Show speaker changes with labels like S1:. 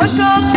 S1: hoş oldu.